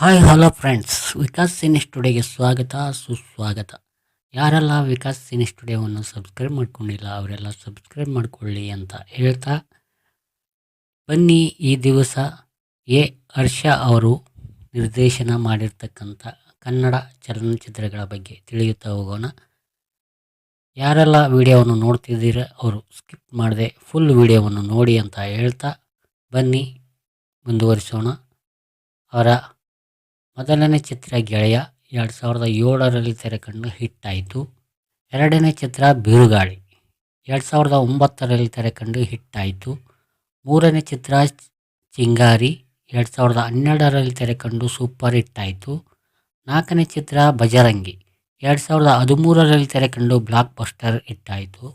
Hi hello friends Vikas cine ಸ್ಟುಡಿಯೋಗೆ ಸ್ವಾಗತ, ಸುಸ್ವಾಗತ. ಯಾರೆಲ್ಲ ವಿಕಾಸ್ ಸಿನಿ ಸ್ಟುಡಿಯೋವನ್ನು ಸಬ್ಸ್ಕ್ರೈಬ್ ಮಾಡ್ಕೊಂಡಿಲ್ಲ, ಅವರೆಲ್ಲ ಸಬ್ಸ್ಕ್ರೈಬ್ ಮಾಡಿಕೊಳ್ಳಿ ಅಂತ ಹೇಳ್ತಾ ಬನ್ನಿ ಈ ದಿವಸ ಎ. ಹರ್ಷ ಅವರು ನಿರ್ದೇಶನ ಮಾಡಿರ್ತಕ್ಕಂಥ ಕನ್ನಡ ಚಲನಚಿತ್ರಗಳ ಬಗ್ಗೆ ತಿಳಿಯುತ್ತಾ ಹೋಗೋಣ. ಯಾರೆಲ್ಲ ವಿಡಿಯೋವನ್ನು ನೋಡ್ತಿದ್ದೀರ, ಅವರು ಸ್ಕಿಪ್ ಮಾಡದೆ ಫುಲ್ ವಿಡಿಯೋವನ್ನು ನೋಡಿ ಅಂತ ಹೇಳ್ತಾ ಬನ್ನಿ, ಮುಂದುವರಿಸೋಣ. ಅವರ ಮೊದಲನೇ ಚಿತ್ರ ಗೆಳೆಯ ಎರಡು ಸಾವಿರದ ಏಳರಲ್ಲಿ ತೆರೆಕಂಡು ಹಿಟ್ ಆಯಿತು ಎರಡನೇ ಚಿತ್ರ ಬಿರುಗಾಳಿ ಎರಡು ಸಾವಿರದ ಒಂಬತ್ತರಲ್ಲಿ ತೆರೆಕಂಡು ಹಿಟ್ ಆಯಿತು ಮೂರನೇ ಚಿತ್ರ ಚಿಂಗಾರಿ ಎರಡು ಸಾವಿರದ ಹನ್ನೆರಡರಲ್ಲಿ ತೆರೆಕಂಡು ಸೂಪರ್ ಹಿಟ್ ಆಯಿತು ನಾಲ್ಕನೇ ಚಿತ್ರ ಬಜರಂಗಿ ಎರಡು ಸಾವಿರದ ಹದಿಮೂರರಲ್ಲಿ ತೆರೆಕಂಡು ಬ್ಲಾಕ್ ಬಸ್ಟರ್ ಹಿಟ್ ಆಯಿತು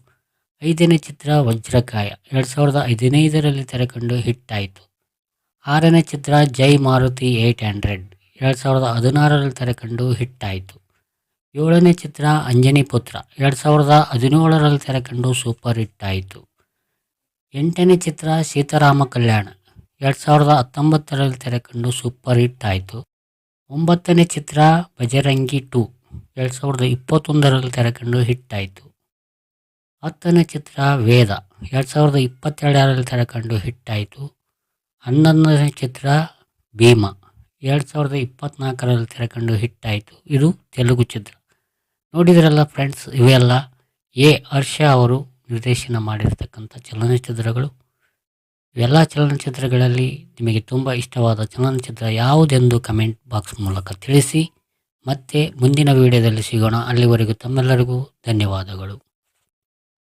ಐದನೇ ಚಿತ್ರ ವಜ್ರಕಾಯ ಎರಡು ಸಾವಿರದ ಹದಿನೈದರಲ್ಲಿ ತೆರೆಕಂಡು ಹಿಟ್ ಆಯಿತು ಆರನೇ ಚಿತ್ರ ಜೈ ಮಾರುತಿ ಏಯ್ಟ್ ಹಂಡ್ರೆಡ್ ಎರಡು ಸಾವಿರದ ಹದಿನಾರರಲ್ಲಿ ತೆರೆಕಂಡು ಹಿಟ್ ಆಯಿತು ಏಳನೇ ಚಿತ್ರ ಅಂಜನಿ ಪುತ್ರ, ಎರಡು ಸಾವಿರದ ಹದಿನೇಳರಲ್ಲಿ ತೆರೆಕಂಡು ಸೂಪರ್ ಹಿಟ್ ಆಯಿತು ಎಂಟನೇ ಚಿತ್ರ ಸೀತಾರಾಮ ಕಲ್ಯಾಣ, ಎರಡು ಸಾವಿರದ ಹತ್ತೊಂಬತ್ತರಲ್ಲಿ ತೆರೆಕಂಡು ಸೂಪರ್ ಹಿಟ್ ಆಯಿತು ಒಂಬತ್ತನೇ ಚಿತ್ರ ಬಜರಂಗಿ ಟು, ಎರಡು ಸಾವಿರದ ಇಪ್ಪತ್ತೊಂದರಲ್ಲಿ ತೆರೆಕಂಡು ಹಿಟ್ ಆಯಿತು ಹತ್ತನೇ ಚಿತ್ರ ವೇದ, ಎರಡು ಸಾವಿರದ ಇಪ್ಪತ್ತೆರಡರಲ್ಲಿ ತೆರೆಕಂಡು ಹಿಟ್ ಆಯಿತು ಹನ್ನೊಂದನೇ ಚಿತ್ರ ಭೀಮ ಎರಡು ಸಾವಿರದ ಇಪ್ಪತ್ತ್ನಾಲ್ಕರಲ್ಲಿ ತೆರೆಕಂಡು ಹಿಟ್ ಆಯಿತು ಇದು ತೆಲುಗು ಚಿತ್ರ. ನೋಡಿದ್ರಲ್ಲ ಫ್ರೆಂಡ್ಸ್, ಇವೆಲ್ಲ ಎ. ಹರ್ಷ ಅವರು ನಿರ್ದೇಶನ ಮಾಡಿರ್ತಕ್ಕಂಥ ಚಲನಚಿತ್ರಗಳು. ಇವೆಲ್ಲ ಚಲನಚಿತ್ರಗಳಲ್ಲಿ ನಿಮಗೆ ತುಂಬ ಇಷ್ಟವಾದ ಚಲನಚಿತ್ರ ಯಾವುದೆಂದು ಕಮೆಂಟ್ ಬಾಕ್ಸ್ ಮೂಲಕ ತಿಳಿಸಿ. ಮತ್ತೆ ಮುಂದಿನ ವಿಡಿಯೋದಲ್ಲಿ ಸಿಗೋಣ. ಅಲ್ಲಿವರೆಗೂ ತಮ್ಮೆಲ್ಲರಿಗೂ ಧನ್ಯವಾದಗಳು.